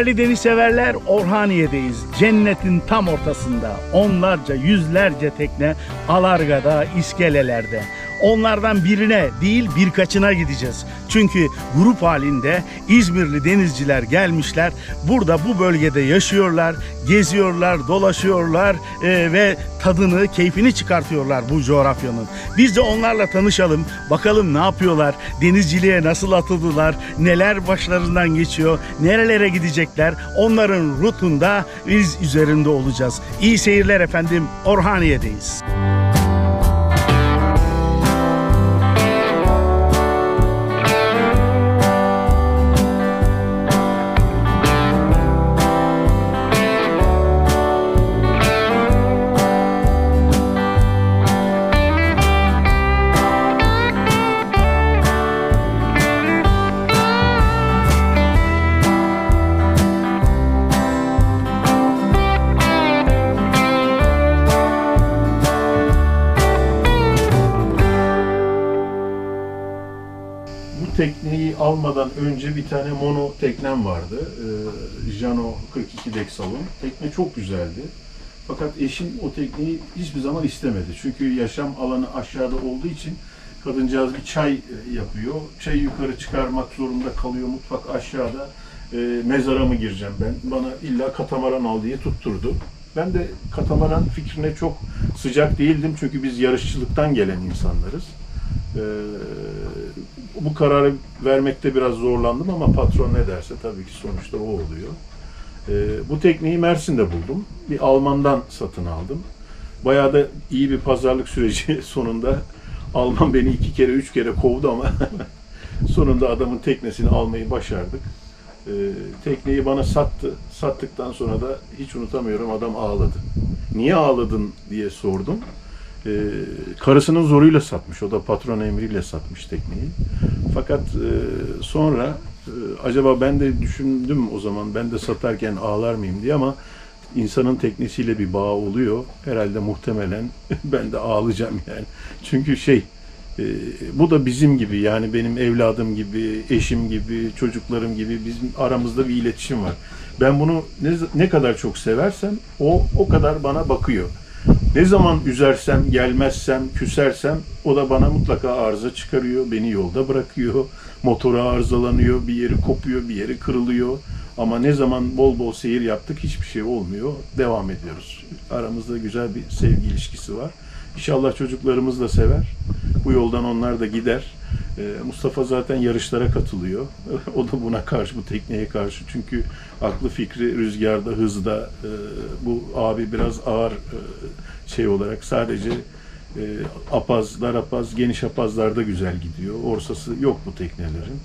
Değerli deniz severler Orhaniye'deyiz. Cennetin tam ortasında. Onlarca, yüzlerce tekne alargada, iskelelerde. Onlardan birine değil birkaçına gideceğiz. Çünkü grup halinde İzmirli denizciler gelmişler. Burada bu bölgede yaşıyorlar, geziyorlar, dolaşıyorlar e, ve tadını, keyfini çıkartıyorlar bu coğrafyanın. Biz de onlarla tanışalım. Bakalım ne yapıyorlar? Denizciliğe nasıl atıldılar? Neler başlarından geçiyor? Nerelere gidecekler? Onların rutunda biz üzerinde olacağız. İyi seyirler efendim. Orhaniye'deyiz. Bu almadan önce bir tane mono teknem vardı. Ee, Jano 42 Dexalon. Tekne çok güzeldi. Fakat eşim o tekneyi hiçbir zaman istemedi. Çünkü yaşam alanı aşağıda olduğu için kadıncağız bir çay e, yapıyor. Çayı yukarı çıkarmak zorunda kalıyor. Mutfak aşağıda. E, mezara mı gireceğim ben? Bana illa katamaran al diye tutturdu. Ben de katamaran fikrine çok sıcak değildim. Çünkü biz yarışçılıktan gelen insanlarız. Ee, bu kararı vermekte biraz zorlandım ama patron ne derse tabii ki sonuçta o oluyor. Ee, bu tekneyi Mersin'de buldum. Bir Alman'dan satın aldım. Bayağı da iyi bir pazarlık süreci sonunda Alman beni iki kere, üç kere kovdu ama sonunda adamın teknesini almayı başardık. Ee, tekneyi bana sattı. Sattıktan sonra da hiç unutamıyorum adam ağladı. Niye ağladın diye sordum. Ee, karısının zoruyla satmış. O da patron emriyle satmış tekneyi. Fakat e, sonra e, acaba ben de düşündüm o zaman ben de satarken ağlar mıyım diye ama insanın teknesiyle bir bağ oluyor. Herhalde muhtemelen ben de ağlayacağım yani. Çünkü şey e, bu da bizim gibi yani benim evladım gibi, eşim gibi, çocuklarım gibi bizim aramızda bir iletişim var. Ben bunu ne, ne kadar çok seversem o o kadar bana bakıyor. Ne zaman üzersem, gelmezsem, küsersem o da bana mutlaka arıza çıkarıyor, beni yolda bırakıyor, motoru arızalanıyor, bir yeri kopuyor, bir yeri kırılıyor. Ama ne zaman bol bol seyir yaptık hiçbir şey olmuyor, devam ediyoruz. Aramızda güzel bir sevgi ilişkisi var. İnşallah çocuklarımız da sever. Bu yoldan onlar da gider. Ee, Mustafa zaten yarışlara katılıyor. o da buna karşı, bu tekneye karşı. Çünkü aklı fikri rüzgarda, hızda. Ee, Bu abi biraz ağır e, şey olarak sadece e, apaz, dar apaz, geniş apazlarda güzel gidiyor. Orsası yok bu teknelerin.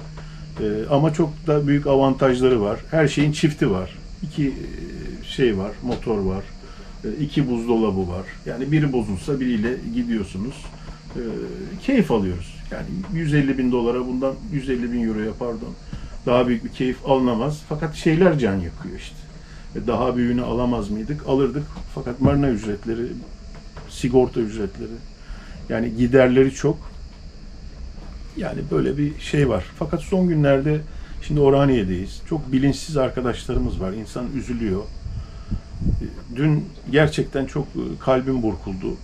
Ama çok da büyük avantajları var. Her şeyin çifti var. İki e, şey var, motor var. E, iki buzdolabı var. Yani biri bozulsa biriyle gidiyorsunuz. E, keyif alıyoruz. Yani 150 bin dolara bundan 150 bin euroya pardon daha büyük bir keyif alınamaz. Fakat şeyler can yakıyor işte. E, daha büyüğünü alamaz mıydık? Alırdık. Fakat marina ücretleri, sigorta ücretleri, yani giderleri çok. Yani böyle bir şey var. Fakat son günlerde şimdi Orhaniye'deyiz. Çok bilinçsiz arkadaşlarımız var. İnsan üzülüyor. Dün gerçekten çok e, kalbim burkuldu.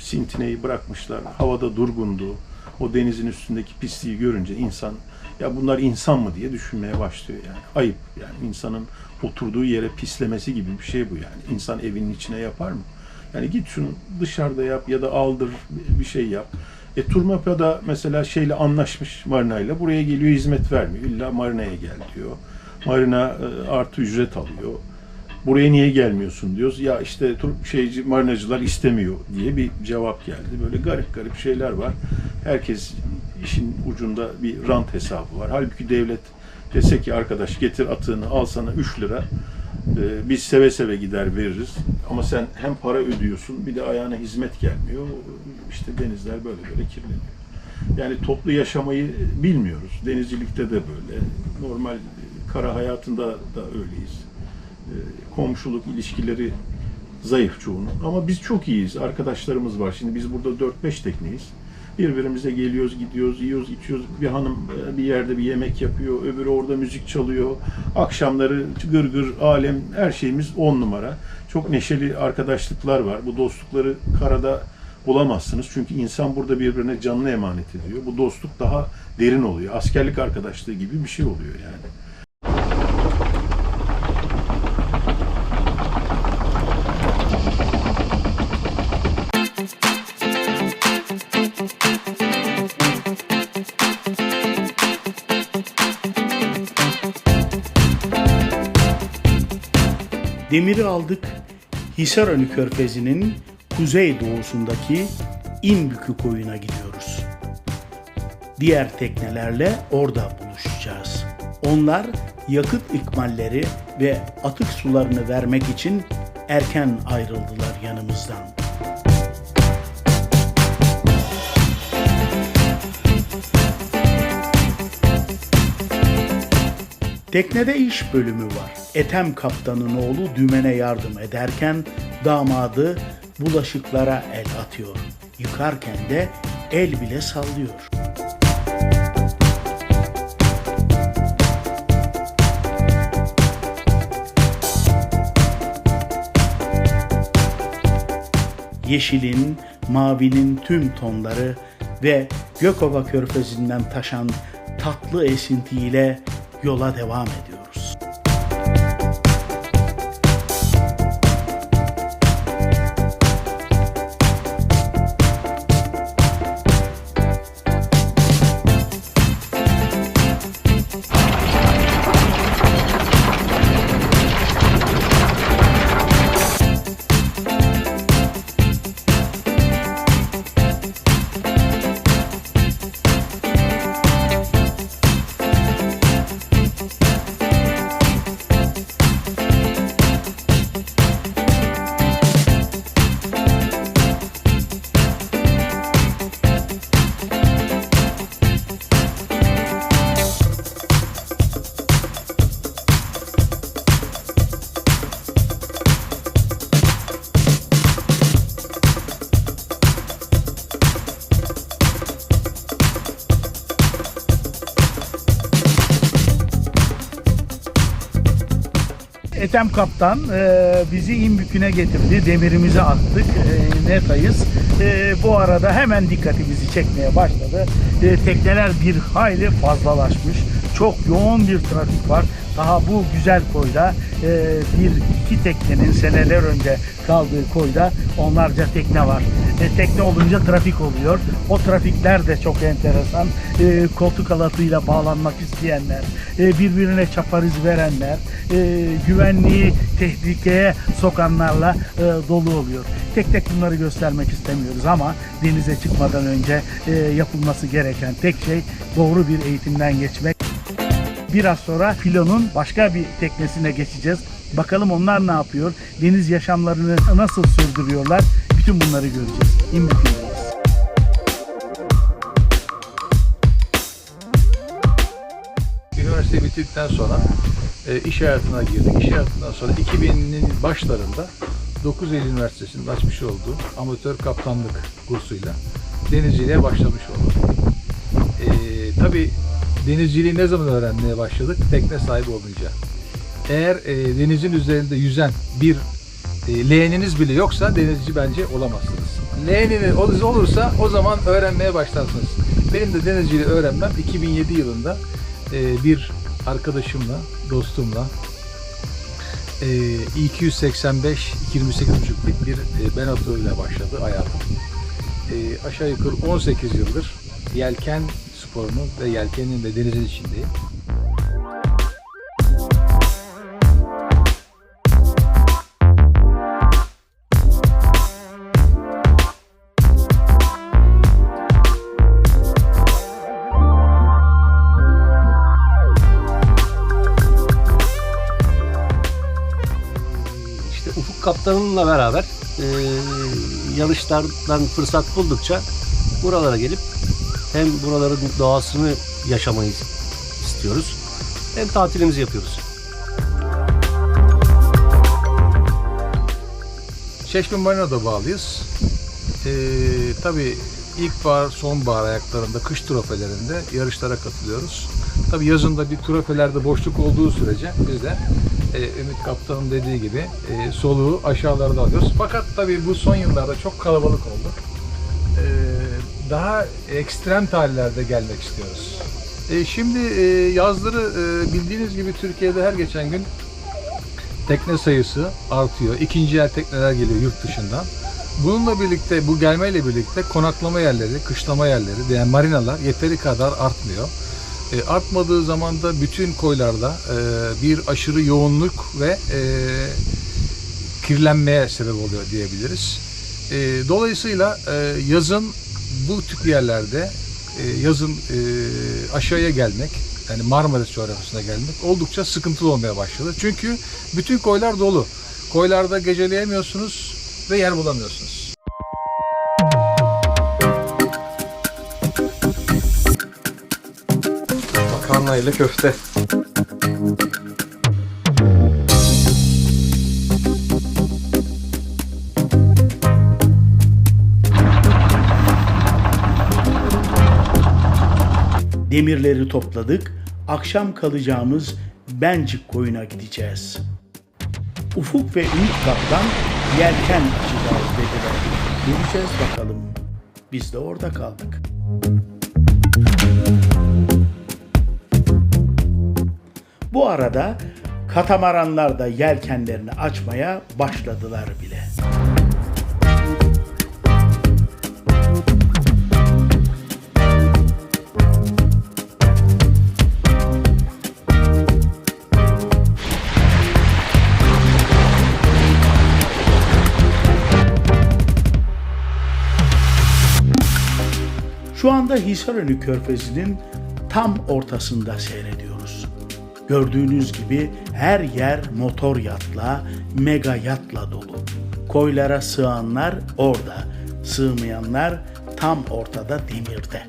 Sintineyi bırakmışlar. Havada durgundu. O denizin üstündeki pisliği görünce insan ya bunlar insan mı diye düşünmeye başlıyor yani. Ayıp yani insanın oturduğu yere pislemesi gibi bir şey bu yani. İnsan evinin içine yapar mı? Yani git şunu dışarıda yap ya da aldır bir şey yap. E Turmapa da mesela şeyle anlaşmış marinayla buraya geliyor hizmet vermiyor. İlla marinaya gel diyor. Marina e, artı ücret alıyor. Buraya niye gelmiyorsun diyoruz. Ya işte tur şeyci marinacılar istemiyor diye bir cevap geldi. Böyle garip garip şeyler var. Herkes işin ucunda bir rant hesabı var. Halbuki devlet dese ki arkadaş getir atığını al sana 3 lira. Ee, biz seve seve gider veririz. Ama sen hem para ödüyorsun bir de ayağına hizmet gelmiyor. İşte denizler böyle böyle kirleniyor. Yani toplu yaşamayı bilmiyoruz. Denizcilikte de böyle. Normal kara hayatında da öyleyiz. Ee, Komşuluk ilişkileri zayıf çoğunun. Ama biz çok iyiyiz. Arkadaşlarımız var. Şimdi biz burada 4-5 tekneyiz. Birbirimize geliyoruz, gidiyoruz, yiyoruz, içiyoruz. Bir hanım e, bir yerde bir yemek yapıyor, öbürü orada müzik çalıyor. Akşamları gır gır, alem, her şeyimiz on numara. Çok neşeli arkadaşlıklar var. Bu dostlukları karada bulamazsınız. Çünkü insan burada birbirine canlı emanet ediyor. Bu dostluk daha derin oluyor. Askerlik arkadaşlığı gibi bir şey oluyor yani. Demiri aldık. Hisarönü Körfezi'nin kuzey doğusundaki İmbükü koyuna gidiyoruz. Diğer teknelerle orada buluşacağız. Onlar yakıt ikmalleri ve atık sularını vermek için erken ayrıldılar yanımızdan. Teknede iş bölümü var. Ethem kaptanın oğlu dümene yardım ederken damadı bulaşıklara el atıyor. Yıkarken de el bile sallıyor. Yeşilin, mavinin tüm tonları ve Gökova körfezinden taşan tatlı esintiyle yola devam ediyoruz. Ethem Kaptan e, bizi İmbükü'ne getirdi. Demirimizi attık. E, netayız. E, bu arada hemen dikkatimizi çekmeye başladı. E, tekneler bir hayli fazlalaşmış. Çok yoğun bir trafik var. Daha bu güzel koyda e, bir iki teknenin seneler önce kaldığı koyda onlarca tekne var. Tekne olunca trafik oluyor. O trafikler de çok enteresan. E, koltuk halatıyla bağlanmak isteyenler, e, birbirine çapariz verenler, e, güvenliği tehlikeye sokanlarla e, dolu oluyor. Tek tek bunları göstermek istemiyoruz ama denize çıkmadan önce e, yapılması gereken tek şey doğru bir eğitimden geçmek. Biraz sonra filonun başka bir teknesine geçeceğiz. Bakalım onlar ne yapıyor? Deniz yaşamlarını nasıl sürdürüyorlar? Bütün bunları göreceğiz. İmbükü'ndeyiz. Üniversite bitirdikten sonra e, iş hayatına girdik. İş hayatından sonra 2000'in başlarında 9 Eylül Üniversitesi'nin açmış olduğu amatör kaptanlık kursuyla denizciliğe başlamış oldum. E, tabii denizciliği ne zaman öğrenmeye başladık? Tekne sahibi olunca. Eğer e, denizin üzerinde yüzen bir leğeniniz bile yoksa denizci bence olamazsınız. Leğeniniz ol- olursa o zaman öğrenmeye başlarsınız. Benim de denizciliği öğrenmem 2007 yılında e, bir arkadaşımla, dostumla e, 285 28,5'lik bir e, Benato ile başladı hayatım. E, aşağı yukarı 18 yıldır yelken sporunun ve yelkenin de denizin içindeyim. Kaptanımla beraber e, yarışlardan fırsat buldukça buralara gelip hem buraların doğasını yaşamayı istiyoruz hem tatilimizi yapıyoruz. Çeşme Marina'da bağlıyız. Ee, tabii ilkbahar, sonbahar ayaklarında, kış trofelerinde yarışlara katılıyoruz. Tabii yazında bir trofelerde boşluk olduğu sürece biz de e, Ümit Kaptan'ın dediği gibi e, soluğu aşağılarda alıyoruz. Fakat tabii bu son yıllarda çok kalabalık oldu. E, daha ekstrem tarihlerde gelmek istiyoruz. E, şimdi e, yazları e, bildiğiniz gibi Türkiye'de her geçen gün tekne sayısı artıyor. İkinci el tekneler geliyor yurt dışından. Bununla birlikte, bu gelmeyle birlikte konaklama yerleri, kışlama yerleri, yani marinalar yeteri kadar artmıyor. E, artmadığı zaman da bütün koylarda e, bir aşırı yoğunluk ve e, kirlenmeye sebep oluyor diyebiliriz. E, dolayısıyla e, yazın bu tip yerlerde e, yazın e, aşağıya gelmek, yani Marmaris coğrafyasına gelmek oldukça sıkıntılı olmaya başladı. Çünkü bütün koylar dolu. Koylarda geceleyemiyorsunuz ve yer bulamıyorsunuz. Makarna ile köfte. Demirleri topladık. Akşam kalacağımız Bencik koyuna gideceğiz. Ufuk ve Ümit Kaptan yelken açacağız dediler. Göreceğiz bakalım. Biz de orada kaldık. Bu arada katamaranlar da yelkenlerini açmaya başladılar bile. Şu anda Hisarönü Körfezi'nin tam ortasında seyrediyoruz. Gördüğünüz gibi her yer motor yatla, mega yatla dolu. Koylara sığanlar orada, sığmayanlar tam ortada demirde.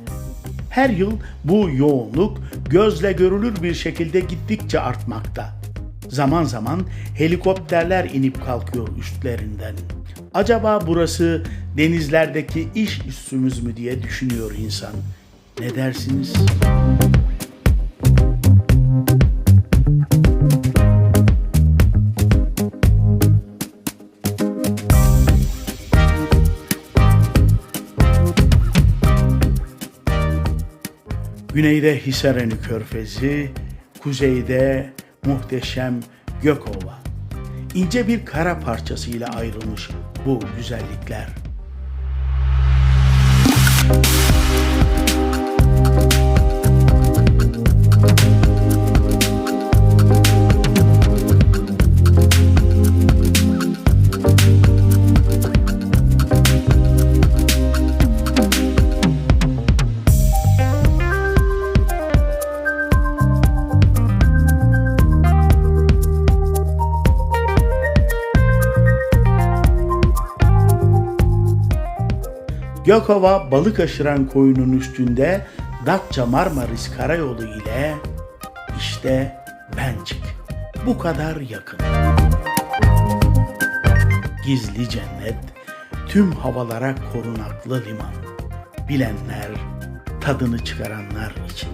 Her yıl bu yoğunluk gözle görülür bir şekilde gittikçe artmakta. Zaman zaman helikopterler inip kalkıyor üstlerinden. Acaba burası denizlerdeki iş üssümüz mü diye düşünüyor insan. Ne dersiniz? Güneyde Hisarönü Körfezi, kuzeyde muhteşem Gökova. İnce bir kara parçasıyla ayrılmış bu güzellikler. Gökova balık aşıran koyunun üstünde Datça Marmaris Karayolu ile işte Bencik. Bu kadar yakın. Gizli cennet, tüm havalara korunaklı liman. Bilenler, tadını çıkaranlar için.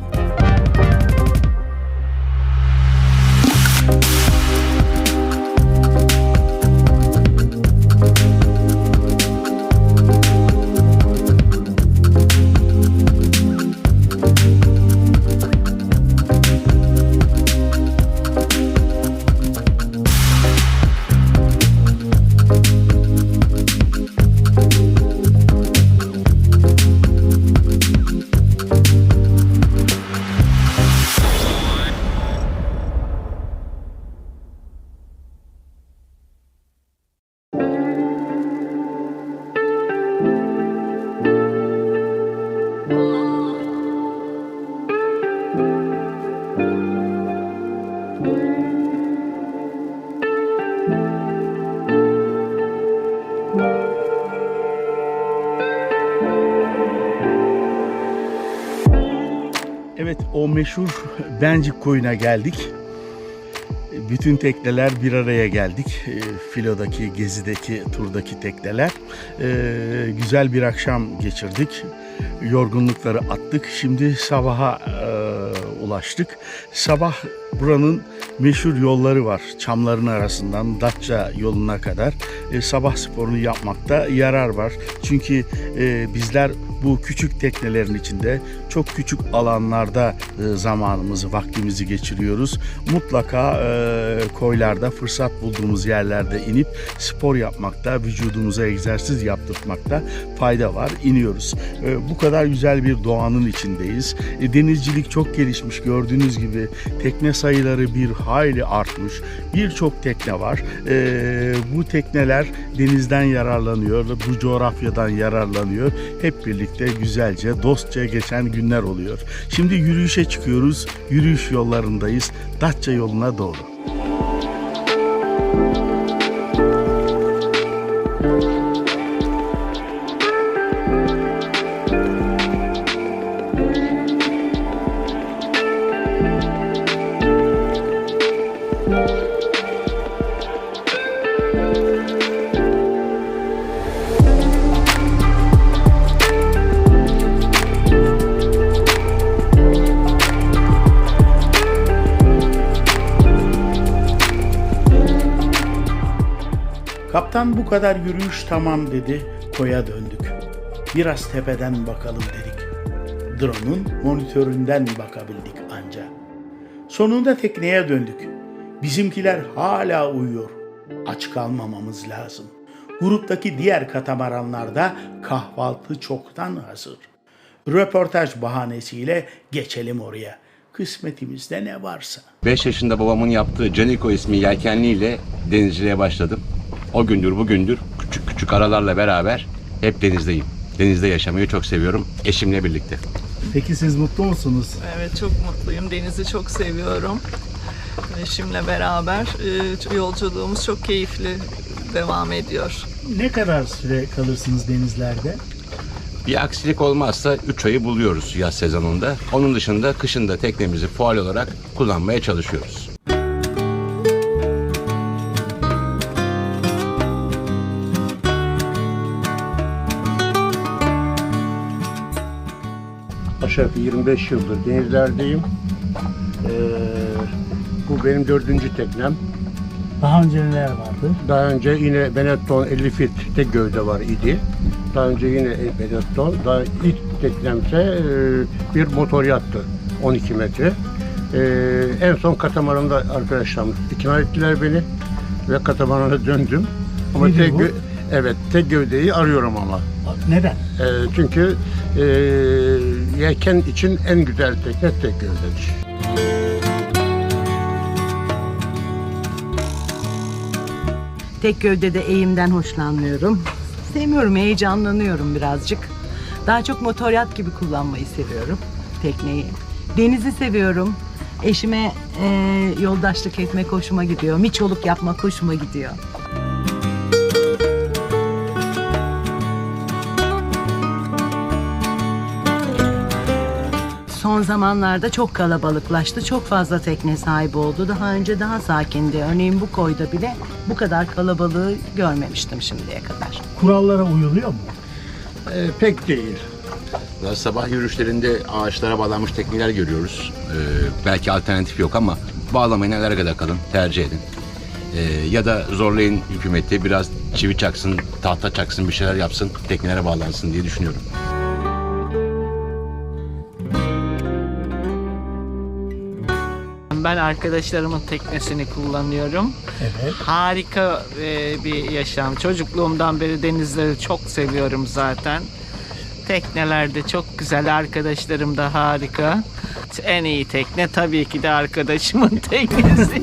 Meşhur Bencik koyuna geldik. bütün tekneler bir araya geldik. E, filodaki, gezideki, turdaki tekneler. E, güzel bir akşam geçirdik. Yorgunlukları attık. Şimdi sabaha e, ulaştık. Sabah buranın meşhur yolları var. Çamların arasından Datça yoluna kadar e, sabah sporunu yapmakta yarar var. Çünkü e, bizler bu küçük teknelerin içinde çok küçük alanlarda e, zamanımızı, vaktimizi geçiriyoruz. Mutlaka e, koylarda fırsat bulduğumuz yerlerde inip spor yapmakta, vücudumuza egzersiz yaptırmakta fayda var. İniyoruz. E, bu kadar güzel bir doğanın içindeyiz. Denizcilik çok gelişmiş. Gördüğünüz gibi tekne sayıları bir hayli artmış. Birçok tekne var. Bu tekneler denizden yararlanıyor, bu coğrafyadan yararlanıyor. Hep birlikte güzelce, dostça geçen günler oluyor. Şimdi yürüyüşe çıkıyoruz. Yürüyüş yollarındayız. Datça yoluna doğru. Kaptan bu kadar yürüyüş tamam dedi, koya döndük. Biraz tepeden bakalım dedik. Drone'un monitöründen bakabildik anca. Sonunda tekneye döndük. Bizimkiler hala uyuyor. Aç kalmamamız lazım. Gruptaki diğer katamaranlarda kahvaltı çoktan hazır. Röportaj bahanesiyle geçelim oraya. Kısmetimizde ne varsa. 5 yaşında babamın yaptığı Caniko ismi yelkenliyle denizciliğe başladım. O gündür bugündür küçük küçük aralarla beraber hep denizdeyim. Denizde yaşamayı çok seviyorum eşimle birlikte. Peki siz mutlu musunuz? Evet çok mutluyum. Denizi çok seviyorum. Eşimle beraber e, yolculuğumuz çok keyifli devam ediyor. Ne kadar süre kalırsınız denizlerde? Bir aksilik olmazsa 3 ayı buluyoruz yaz sezonunda. Onun dışında kışında teknemizi fual olarak kullanmaya çalışıyoruz. Aşağı yukarı 25 yıldır denizlerdeyim. Ee, bu benim dördüncü teknem. Daha önce neler vardı? Daha önce yine Benetton 50 fit tek gövde var idi. Daha önce yine Benetton. Daha ilk teknemse e, bir motor yattı 12 metre. Ee, en son katamaranda arkadaşlarım ikna ettiler beni ve katamarana döndüm. Ama Nedir tek bu? evet tek gövdeyi arıyorum ama. Neden? Ee, çünkü e, yelken için en güzel tekne tek gövdedir. Tek gövdede eğimden hoşlanmıyorum. Sevmiyorum, heyecanlanıyorum birazcık. Daha çok motor yat gibi kullanmayı seviyorum tekneyi. Denizi seviyorum. Eşime e, yoldaşlık etmek hoşuma gidiyor. Miçoluk yapmak hoşuma gidiyor. Son zamanlarda çok kalabalıklaştı. Çok fazla tekne sahibi oldu. Daha önce daha sakindi. Örneğin bu koyda bile bu kadar kalabalığı görmemiştim şimdiye kadar. Kurallara uyuluyor mu? Ee, pek değil. Daha sabah yürüyüşlerinde ağaçlara bağlanmış tekneler görüyoruz. Ee, belki alternatif yok ama bağlamayın kadar kalın tercih edin. Ee, ya da zorlayın hükümeti biraz çivi çaksın, tahta çaksın bir şeyler yapsın teknelere bağlansın diye düşünüyorum. Ben arkadaşlarımın teknesini kullanıyorum. Evet. Harika e, bir yaşam. Çocukluğumdan beri denizleri çok seviyorum zaten. Teknelerde çok güzel, arkadaşlarım da harika. En iyi tekne tabii ki de arkadaşımın teknesi.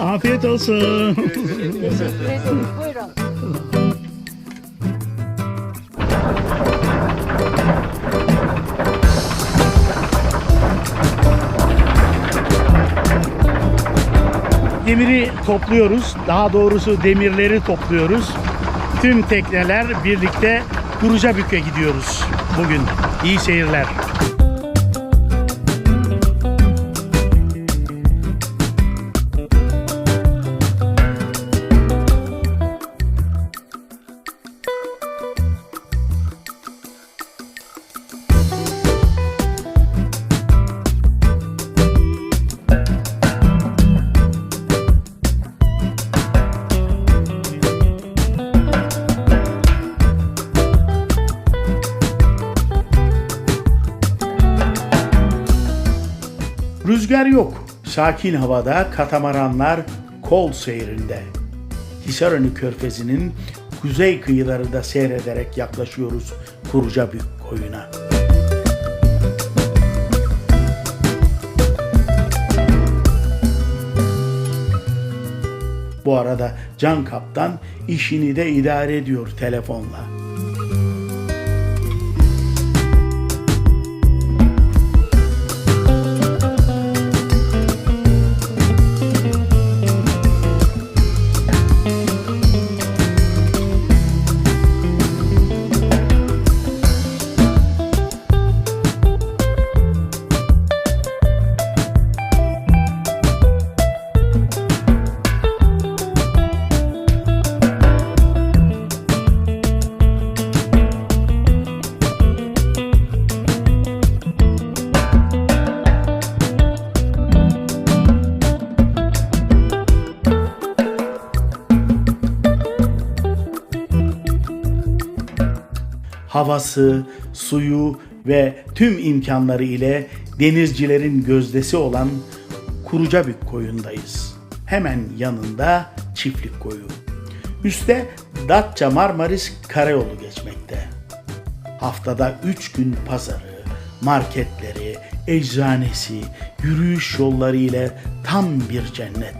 Afiyet olsun. Demiri topluyoruz. Daha doğrusu demirleri topluyoruz. Tüm tekneler birlikte Kurucabük'e gidiyoruz bugün. İyi seyirler. Sakin havada katamaranlar kol seyrinde. Hisarönü Körfezi'nin kuzey kıyılarında seyrederek yaklaşıyoruz Kurucabük koyuna. Bu arada Can Kaptan işini de idare ediyor telefonla. Havası, suyu ve tüm imkanları ile denizcilerin gözdesi olan Kurucabük koyundayız. Hemen yanında çiftlik koyu. Üste Datça Marmaris Karayolu geçmekte. Haftada üç gün pazarı, marketleri, eczanesi, yürüyüş yolları ile tam bir cennet.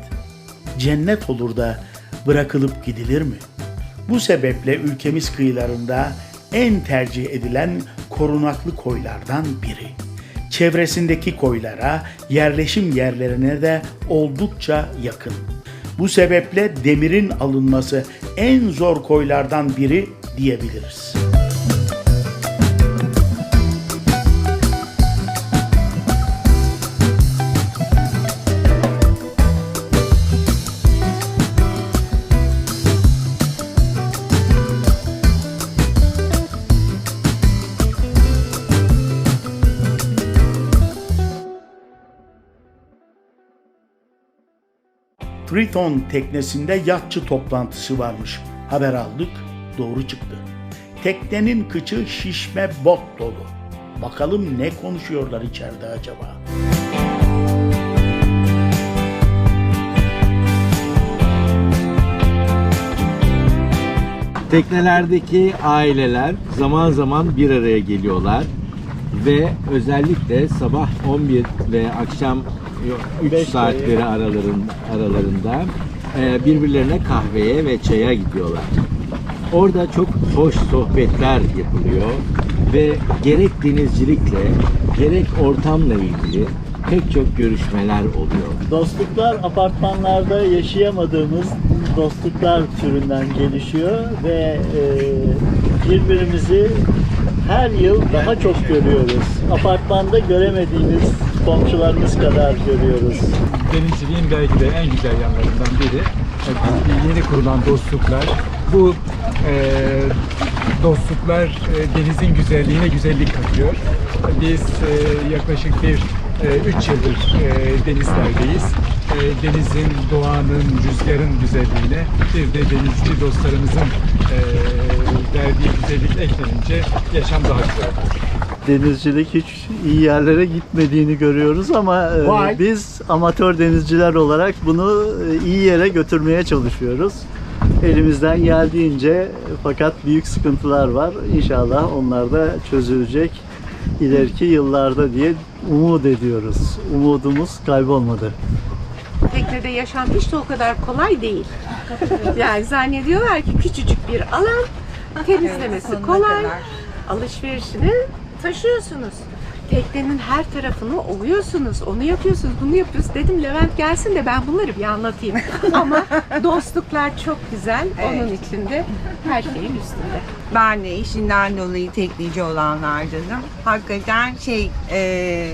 Cennet olur da bırakılıp gidilir mi? Bu sebeple ülkemiz kıyılarında en tercih edilen korunaklı koylardan biri. Çevresindeki koylara, yerleşim yerlerine de oldukça yakın. Bu sebeple demirin alınması en zor koylardan biri diyebiliriz. Triton teknesinde yatçı toplantısı varmış. Haber aldık, doğru çıktı. Teknenin kıçı şişme bot dolu. Bakalım ne konuşuyorlar içeride acaba? Teknelerdeki aileler zaman zaman bir araya geliyorlar ve özellikle sabah 11 ve akşam 3 saatleri aralarında, aralarında e, birbirlerine kahveye ve çaya gidiyorlar. Orada çok hoş sohbetler yapılıyor ve gerek denizcilikle gerek ortamla ilgili pek çok görüşmeler oluyor. Dostluklar apartmanlarda yaşayamadığımız dostluklar türünden gelişiyor ve e, birbirimizi her yıl daha çok görüyoruz. Apartmanda göremediğimiz komşularımız kadar görüyoruz. denizciliğin belki de en güzel yanlarından biri. E, Yeni kurulan dostluklar. Bu e, dostluklar e, denizin güzelliğine güzellik katıyor. Biz e, yaklaşık bir 3 yıldır e, denizlerdeyiz. E, denizin, doğanın, rüzgarın güzelliğine bir de denizci dostlarımızın e, verdiği güzellik eklenince yaşam daha güzel. Denizcilik hiç iyi yerlere gitmediğini görüyoruz ama e, Vay. biz amatör denizciler olarak bunu e, iyi yere götürmeye çalışıyoruz. Elimizden geldiğince fakat büyük sıkıntılar var. İnşallah onlar da çözülecek ileriki yıllarda diye umut ediyoruz. Umudumuz kaybolmadı. teknede yaşam hiç de o kadar kolay değil. Yani zannediyorlar ki küçücük bir alan, temizlemesi kolay, alışverişini taşıyorsunuz. Teknenin her tarafını ovuyorsunuz, onu yapıyorsunuz, bunu yapıyorsunuz. Dedim Levent gelsin de ben bunları bir anlatayım. Ama dostluklar çok güzel, onun içinde her şeyin üstünde. Ben de işinden dolayı teknici olanlardanım. Hakikaten şey e,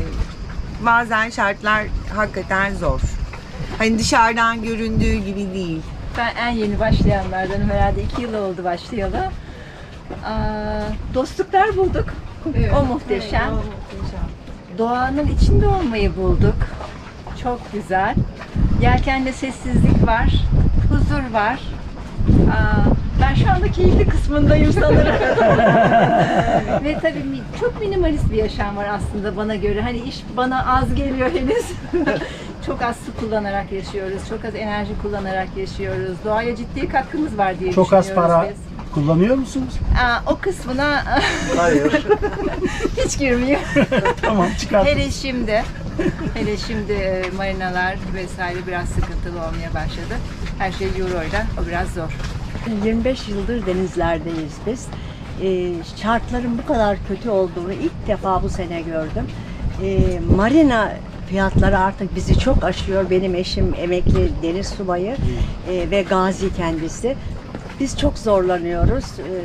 bazen şartlar hakikaten zor. Hani dışarıdan göründüğü gibi değil. Ben en yeni başlayanlardanım herhalde iki yıl oldu başlayalı. Aa, dostluklar bulduk. O muhteşem. Doğanın içinde olmayı bulduk. Çok güzel. Yelkende sessizlik var, huzur var. Aa, ben şu anda keyifli kısmındayım sanırım. Ve tabii mi- çok minimalist bir yaşam var aslında bana göre. Hani iş bana az geliyor henüz. çok az su kullanarak yaşıyoruz, çok az enerji kullanarak yaşıyoruz. Doğaya ciddi katkımız var diye Çok az düşünüyoruz para biz. Kullanıyor musunuz? Aa, o kısmına Hayır. hiç girmiyor. tamam çıkartın. Hele şimdi, hele şimdi e, marinalar vesaire biraz sıkıntılı olmaya başladı. Her şey euro ile, o biraz zor. 25 yıldır denizlerdeyiz biz. Ee, şartların bu kadar kötü olduğunu ilk defa bu sene gördüm. Ee, marina fiyatları artık bizi çok aşıyor. Benim eşim emekli deniz subayı ee, ve gazi kendisi. Biz çok zorlanıyoruz. Ee,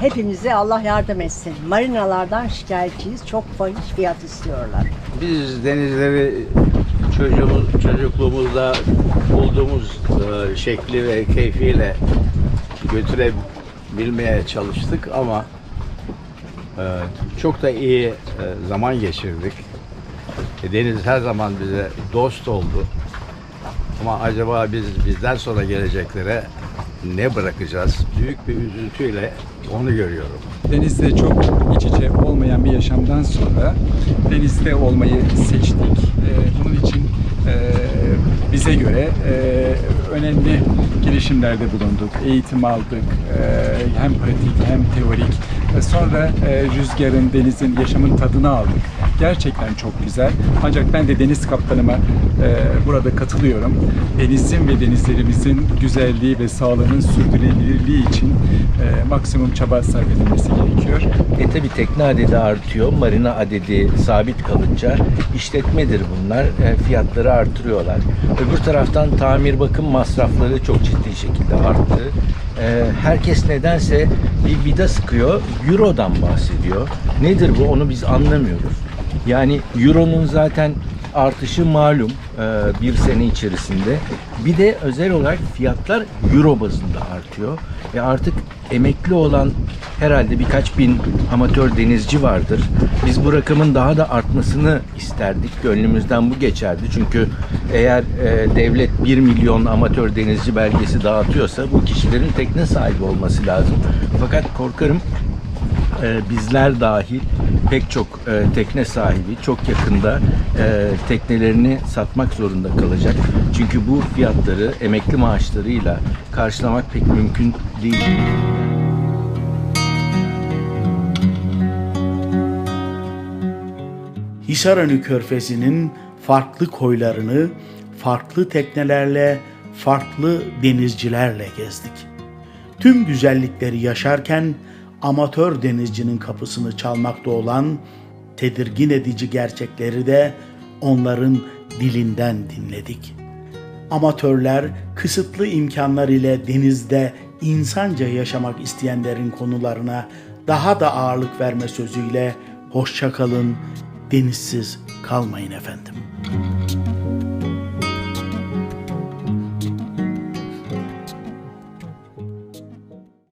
hepimize Allah yardım etsin. Marinalardan şikayetçiyiz. Çok fahiş fiyat istiyorlar. Biz denizleri çocuğumuz, çocukluğumuzda bulduğumuz e, şekli ve keyfiyle götürebilmeye çalıştık ama e, çok da iyi e, zaman geçirdik. Deniz her zaman bize dost oldu. Ama acaba biz bizden sonra geleceklere ne bırakacağız? Büyük bir üzüntüyle onu görüyorum. Denizde çok iç içe olmayan bir yaşamdan sonra denizde olmayı seçtik. Ee, bunun için e, bize göre e, önemli girişimlerde bulunduk. Eğitim aldık. e, hem pratik hem teorik. Sonra rüzgarın, denizin, yaşamın tadını aldık. Gerçekten çok güzel. Ancak ben de deniz kaptanıma e, burada katılıyorum. Denizin ve denizlerimizin güzelliği ve sağlığının sürdürülebilirliği için e, maksimum çaba sarf edilmesi gerekiyor. E tabi tekne adedi artıyor, marina adedi sabit kalınca işletmedir bunlar. E, fiyatları artırıyorlar. Öbür taraftan tamir bakım masrafları çok ciddi şekilde arttı. E, herkes nedense bir vida sıkıyor, Euro'dan bahsediyor. Nedir bu onu biz anlamıyoruz. Yani Euro'nun zaten artışı malum e, bir sene içerisinde. Bir de özel olarak fiyatlar Euro bazında artıyor. Ve artık emekli olan herhalde birkaç bin amatör denizci vardır. Biz bu rakamın daha da artmasını isterdik. Gönlümüzden bu geçerdi. Çünkü eğer e, devlet 1 milyon amatör denizci belgesi dağıtıyorsa bu kişilerin tekne sahibi olması lazım. Fakat korkarım e, bizler dahil pek çok e, tekne sahibi çok yakında e, teknelerini satmak zorunda kalacak. Çünkü bu fiyatları emekli maaşlarıyla karşılamak pek mümkün değil. Hisarönü Körfezi'nin farklı koylarını farklı teknelerle, farklı denizcilerle gezdik. Tüm güzellikleri yaşarken amatör denizcinin kapısını çalmakta olan tedirgin edici gerçekleri de onların dilinden dinledik. Amatörler kısıtlı imkanlar ile denizde insanca yaşamak isteyenlerin konularına daha da ağırlık verme sözüyle hoşça kalın, denizsiz kalmayın efendim.